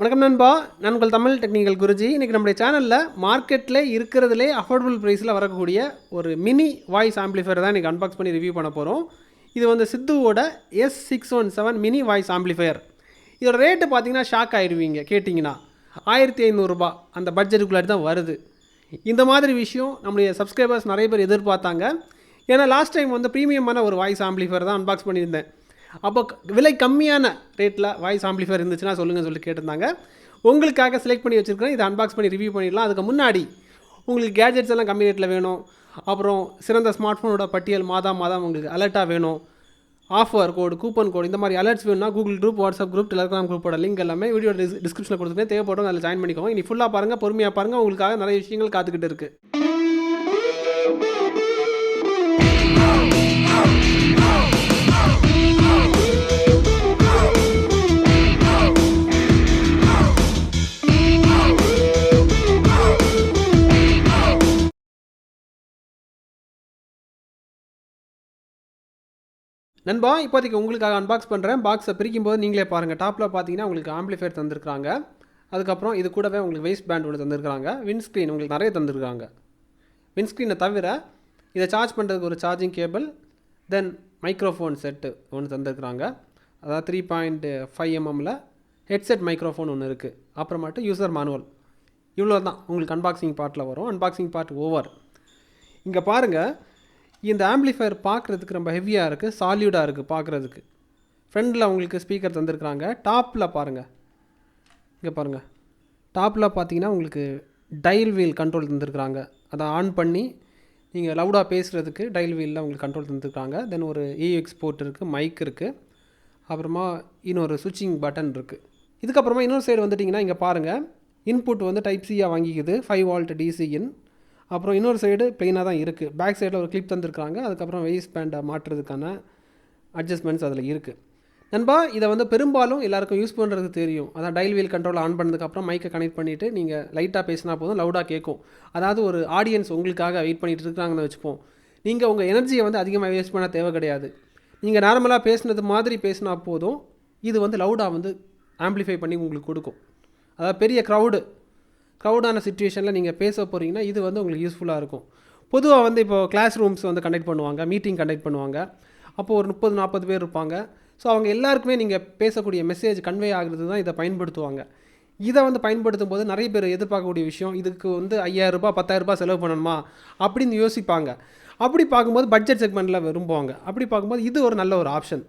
வணக்கம் நண்பா. நான் உங்கள் தமிழ் டெக்னிக்கல் குருஜி. இன்றைக்கி நம்முடைய சேனலில் மார்க்கெட்டில் இருக்கிறதுலே அஃபோர்டபுள் ப்ரைஸில் வரக்கூடிய ஒரு மினி வாய்ஸ் ஆம்பிளிஃபயர் தான் இன்றைக்கி அன்பாக்ஸ் பண்ணி ரிவ்யூ பண்ண போகிறோம் இது வந்து சித்துவோட S six one seven mini voice amplifier இதோட ரேட்டு பார்த்தீங்கன்னா ஷாக் ஆகிடுவீங்க கேட்டிங்கன்னா ஆயிரத்தி ஐநூறுரூபா அந்த பட்ஜெட்டுக்குள்ளாடி தான் வருது. இந்த மாதிரி விஷயம் நம்முடைய சப்ஸ்கிரைபர்ஸ் நிறைய பேர் எதிர்பார்த்தாங்க. ஏன்னா லாஸ்ட் டைம் வந்து ப்ரீமியமான ஒரு வாய்ஸ் ஆம்பிளிஃபயர் தான் அன்பாக்ஸ் பண்ணியிருந்தேன். அப்போ க- விலை கம்மியான ரேட்டில் வாய்ஸ் ஆம்ப்ளிஃபையர் இருந்துச்சுன்னா சொல்லுங்கள் சொல்லி கேட்டிருந்தாங்க. உங்களுக்காக செலக்ட் பண்ணி வச்சுருக்கேன் இதை அன்பாக்ஸ் பண்ணி ரிவ்யூ பண்ணிடலாம். அதுக்கு முன்னாடி உங்களுக்கு கேஜெட்ஸ் எல்லாம் கம்மி ரேட்டில் வேணும். அப்புறம் சிறந்த ஸ்மார்ட் ஃபோனோட பட்டியல் மாதம் மாதம் உங்களுக்கு அலர்ட்டாக வேணும். ஆஃபர் கோடு கூப்பன் கோடு இந்த மாதிரி அலர்ட்ஸ் வேணும்னா Google group WhatsApp group Telegram குரூப்போட லிங்க் எல்லாமே வீடியோ டிஸ்கிரிப்ஷனில் கொடுத்துருக்கேன். தேவைப்படும் அதில் ஜாயின் பண்ணிக்கோங்க. இனி ஃபுல்லாக பாருங்கள் பொறுமையாக பாருங்கள் உங்களுக்காக நிறைய விஷயங்கள் காத்துக்கிட்டு இருக்குது நண்பா இப்போதைக்கு உங்களுக்காக அன்பாக்ஸ் பண்ணுறேன் பாக்ஸை பிரிக்கும் போது நீங்களே பாருங்கள் டாப்பில் பார்த்தீங்கன்னா உங்களுக்கு ஆம்ப்ளிஃபையர் தந்திருக்காங்க அதுக்கப்புறம் இது கூடவே உங்களுக்கு வெயிட் பேண்ட் ஒன்று தந்திருக்காங்க விண்ட்ஸ்க்ரீன் உங்களுக்கு நிறைய தந்திருக்காங்க. விண்ட்ஸ்க்ரீனை தவிர இதை சார்ஜ் பண்ணுறதுக்கு ஒரு charging cable then microphone set ஒன்று தந்திருக்கிறாங்க. அதாவது த்ரீ பாயிண்ட் ஃபைவ் எம்எம்மில் ஹெட்செட் மைக்ரோஃபோன் ஒன்று இருக்குது அப்புறமாட்டு யூசர் மேனுவல் இவ்வளோ தான் உங்களுக்கு அன்பாக்சிங் பார்ட்டில் வரும். அன்பாக்சிங் பார்ட் ஓவர் இங்கே பாருங்கள் இந்த ஆம்ப்ளிஃபையர் பார்க்குறதுக்கு ரொம்ப ஹெவியாக இருக்குது சாலியூடாக இருக்குது பார்க்குறதுக்கு. ஃப்ரண்டில் உங்களுக்கு ஸ்பீக்கர் தந்திருக்கிறாங்க டாப்பில் பாருங்கள் இங்கே பாருங்கள் டாப்பில் பார்த்தீங்கன்னா உங்களுக்கு டைல் வீல் கண்ட்ரோல் தந்திருக்கிறாங்க. அதை ஆன் பண்ணி நீங்கள் லவுடாக பேசுகிறதுக்கு டைல் வீலில் உங்களுக்கு கண்ட்ரோல் தந்துருக்காங்க தென் ஒரு ஏ போர்ட் இருக்குது மைக் இருக்குது அப்புறமா இன்னொரு சுவிட்சிங் பட்டன் இருக்குது இதுக்கப்புறமா இன்னொரு சைடு வந்துட்டிங்கன்னா இங்கே பாருங்கள் இன்புட் வந்து டைப் சியாக வாங்கிக்குது ஃபைவ் வால்ட் டிசி இன் அப்புறம் இன்னொரு சைடு ப்ளெயினாக தான் இருக்குது பேக் சைடில் ஒரு கிளிப் தந்திருக்காங்க அதுக்கப்புறம் வெயிஸ் பேண்டை மாற்றுறதுக்கான அட்ஜஸ்ட்மெண்ட்ஸ் அதில் இருக்குது நண்பா இதை வந்து பெரும்பாலும் எல்லாருக்கும் யூஸ் பண்ணுறதுக்கு தெரியும். அதான் டைல் வீல் கண்ட்ரோல் ஆன் பண்ணதுக்கப்புறம் மைக்கை கனெக்ட் பண்ணிவிட்டு நீங்கள் லைட்டாக பேசினா போதும் லவுடாக கேட்கும். அதாவது ஒரு ஆடியன்ஸ் உங்களுக்காக வெயிட் பண்ணிட்டு இருக்காங்கன்னு வச்சுப்போம். நீங்கள் உங்கள் எனர்ஜியை வந்து அதிகமாக வேஸ்ட் பண்ண தேவை கிடையாது. நீங்கள் நார்மலாக பேசுனது மாதிரி பேசினா போதும் இது வந்து லவுடாக வந்து ஆம்ப்ளிஃபை பண்ணி உங்களுக்கு கொடுக்கும். அதாவது பெரிய க்ரௌடு க்ரௌடான சுச்சுவேஷனில் நீங்கள் பேச போகிறீங்கன்னா இது வந்து உங்களுக்கு யூஸ்ஃபுல்லாக இருக்கும். பொதுவாக வந்து இப்போ கிளாஸ் ரூம்ஸ் வந்து கண்டக்ட் பண்ணுவாங்க மீட்டிங் கண்டக்ட் பண்ணுவாங்க. அப்போது ஒரு முப்பது நாற்பது பேர் இருப்பாங்க. ஸோ அவங்க எல்லாருக்குமே நீங்கள் பேசக்கூடிய மெசேஜ் கன்வே ஆகுறது தான் இதை பயன்படுத்துவாங்க. இதை வந்து பயன்படுத்தும் போது நிறைய பேர் எதிர்பார்க்கக்கூடிய விஷயம் இதுக்கு வந்து ஐயாயிரரூபா பத்தாயிரரூபா செலவு பண்ணணுமா? அப்படின்னு யோசிப்பாங்க. அப்படி பார்க்கும்போது பட்ஜெட் செக்மெண்ட்டில் விரும்புவாங்க. அப்படி பார்க்கும்போது இது ஒரு நல்ல ஒரு ஆப்ஷன்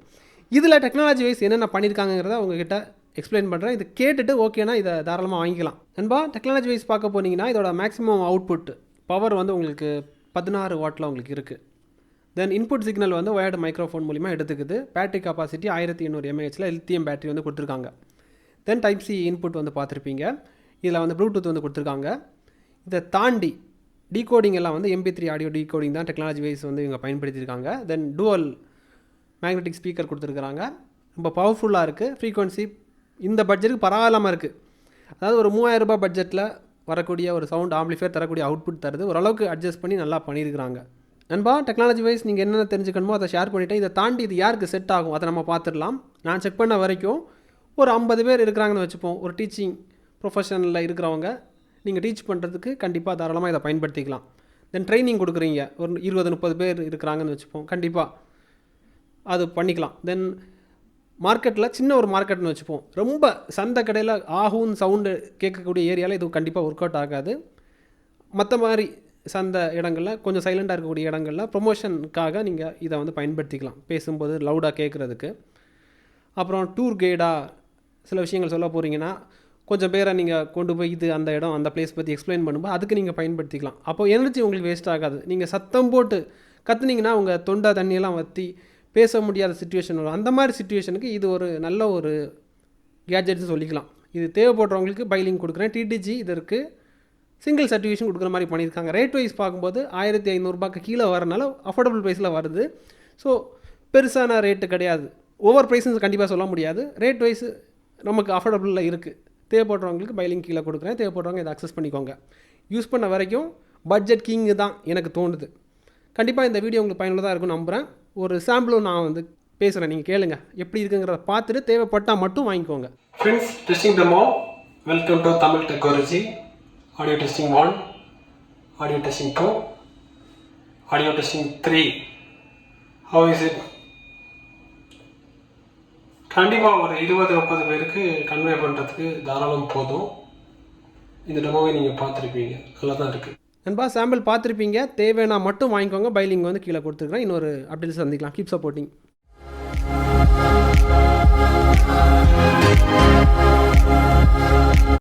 இதில் டெக்னாலஜி வைஸ் என்னென்ன பண்ணியிருக்காங்கிறத உங்ககிட்ட எக்ஸ்பிளைன் பண்ணுறேன் இது கேட்டுட்டு ஓகேனா இதை தாராளமாக வாங்கிக்கலாம். நண்பா டெக்னாலஜி வைஸ் பார்க்க போனீங்கன்னா இதோட மேக்ஸிமம் அவுட்புட் பவர் வந்து உங்களுக்கு பதினாறு வாட்டில் உங்களுக்கு இருக்குது தென் இன்புட் சிக்னல் வந்து ஒயர்டு மைக்ரோஃபோன் மூலிமா எடுத்துக்குது. பேட்டரி கெப்பாசிட்டி ஆயிரத்தி எண்ணூறு எம்ஏஹெச்சில் லித்தியம் பேட்டரி வந்து கொடுத்துருக்காங்க. தென் டைப் சி இன்புட் வந்து பார்த்துருப்பீங்க. இதில் வந்து ப்ளூடூத் வந்து கொடுத்துருக்காங்க. இதை தாண்டி டீகோடிங் எல்லாம் வந்து எம்பி த்ரீ ஆடியோ டீகோடிங் தான் டெக்னாலஜி வைஸ் வந்து இவங்க பயன்படுத்தியிருக்காங்க. தென் டுவல் மேக்னெட்டிக் ஸ்பீக்கர் கொடுத்துருக்குறாங்க. ரொம்ப பவர்ஃபுல்லாக இருக்குது ஃப்ரீக்வன்சி இந்த பட்ஜெட்டுக்கு பரவாயில்லாமல் இருக்குது அதாவது ஒரு மூவாயிரம் ரூபாய் பட்ஜெட்டில் வரக்கூடிய ஒரு சவுண்ட் ஆம்ப்ளிஃபையர் தரக்கூடிய அவுட்புட் தருது. ஓரளவுக்கு அட்ஜஸ்ட் பண்ணி நல்லா பண்ணியிருக்கிறாங்க நண்பா டெக்னாலஜி வைஸ் நீங்கள் என்னென்ன தெரிஞ்சுக்கணுமோ அதை ஷேர் பண்ணிவிட்டு இதை தாண்டி இது யாருக்கு செட் ஆகும்? அதை நம்ம பார்த்துடலாம். நான் செக் பண்ண வரைக்கும் ஒரு ஐம்பது பேர் இருக்கிறாங்கன்னு வச்சுப்போம். ஒரு டீச்சிங் ப்ரொஃபஷனில் இருக்கிறவங்க. நீங்கள் டீச் பண்ணுறதுக்கு கண்டிப்பாக தாராளமாக இதை பயன்படுத்திக்கலாம். தென் ட்ரைனிங் கொடுக்குறீங்க. ஒரு இருபது முப்பது பேர் இருக்கிறாங்கன்னு வச்சுப்போம். கண்டிப்பாக அது பண்ணிக்கலாம். தென் மார்க்கெட்டில் சின்ன ஒரு மார்க்கெட்னு வச்சுப்போம். ரொம்ப சந்தை கடையில் ஆகும் சவுண்டு கேட்கக்கூடிய ஏரியாவில் இது கண்டிப்பாக ஒர்க் அவுட் ஆகாது. மற்ற மாதிரி சந்தை இடங்களில் கொஞ்சம் சைலண்டாக இருக்கக்கூடிய இடங்களில் ப்ரொமோஷனுக்காக நீங்கள் இதை வந்து பயன்படுத்திக்கலாம். பேசும்போது லவுடாக கேட்குறதுக்கு. அப்புறம் டூர் கைடாக சில விஷயங்கள் சொல்ல போகிறீங்கன்னா கொஞ்சம் பேரை நீங்கள் கொண்டு போய் இது அந்த இடம் அந்த பிளேஸ் பற்றி எக்ஸ்பிளைன் பண்ணும்போது அதுக்கு நீங்கள் பயன்படுத்திக்கலாம். அப்போ எனர்ஜி உங்களுக்கு வேஸ்ட் ஆகாது. நீங்கள் சத்தம் போட்டு கற்றுனீங்கன்னா உங்கள் தொண்டை தண்ணியெல்லாம் வற்றி பேச முடியாத சுச்சுவேஷன் வரும். அந்த மாதிரி சுச்சுவேஷனுக்கு இது ஒரு நல்ல ஒரு கேஜெட்ஸ் சொல்லிக்கலாம். இது தேவைப்படுறவங்களுக்கு பைலிங் கொடுக்குறேன். டிடிஜி இதற்கு சிங்கிள் சர்டிஃபிகேஷன் கொடுக்குற மாதிரி பண்ணியிருக்காங்க. ரேட் வைஸ் பார்க்கும்போது ஆயிரத்தி ஐநூறுரூபாக்கு கீழே வரனால அஃபோர்டபுள் ப்ரைஸில் வருது. ஸோ பெருசான ரேட்டு கிடையாது. ஓவர் ப்ரைஸ்னு கண்டிப்பாக சொல்ல முடியாது. ரேட் வைஸ் நமக்கு அஃபோர்டபுளில் இருக்குது தேவைப்படுறவங்களுக்கு பைலிங் கீழே கொடுக்குறேன். தேவைப்படுறவங்க இதை அக்சஸ் பண்ணிக்கோங்க. யூஸ் பண்ண வரைக்கும் பட்ஜெட் கிங்கு தான் எனக்கு தோணுது. கண்டிப்பாக இந்த வீடியோ உங்களுக்கு பயனுள்ளதாக இருக்கும்னு நம்புகிறேன் ஒரு சாம்பிளும் நான் வந்து பேசுகிறேன் நீங்கள் கேளுங்க. எப்படி இருக்குங்கிறத பார்த்துட்டு தேவைப்பட்டால் மட்டும் வாங்கிக்கோங்க. Friends testing demo welcome to Tamil technology audio testing one audio testing two audio testing three how is it கண்டிப்பாக ஒரு இருபது முப்பது பேருக்கு கன்வே பண்ணுறதுக்கு தாராளம் போதும். இந்த டெமோவை நீங்கள் பார்த்துருப்பீங்க. நல்லா தான் இருக்குது நண்பா சாம்பிள் பார்த்துருப்பீங்க. தேவைன்னா மட்டும் வாங்கிக்கோங்க. பைலிங் வந்து கீழே கொடுத்துருக்குறேன். இன்னொரு அப்டேட் சந்திக்கலாம். Keep supporting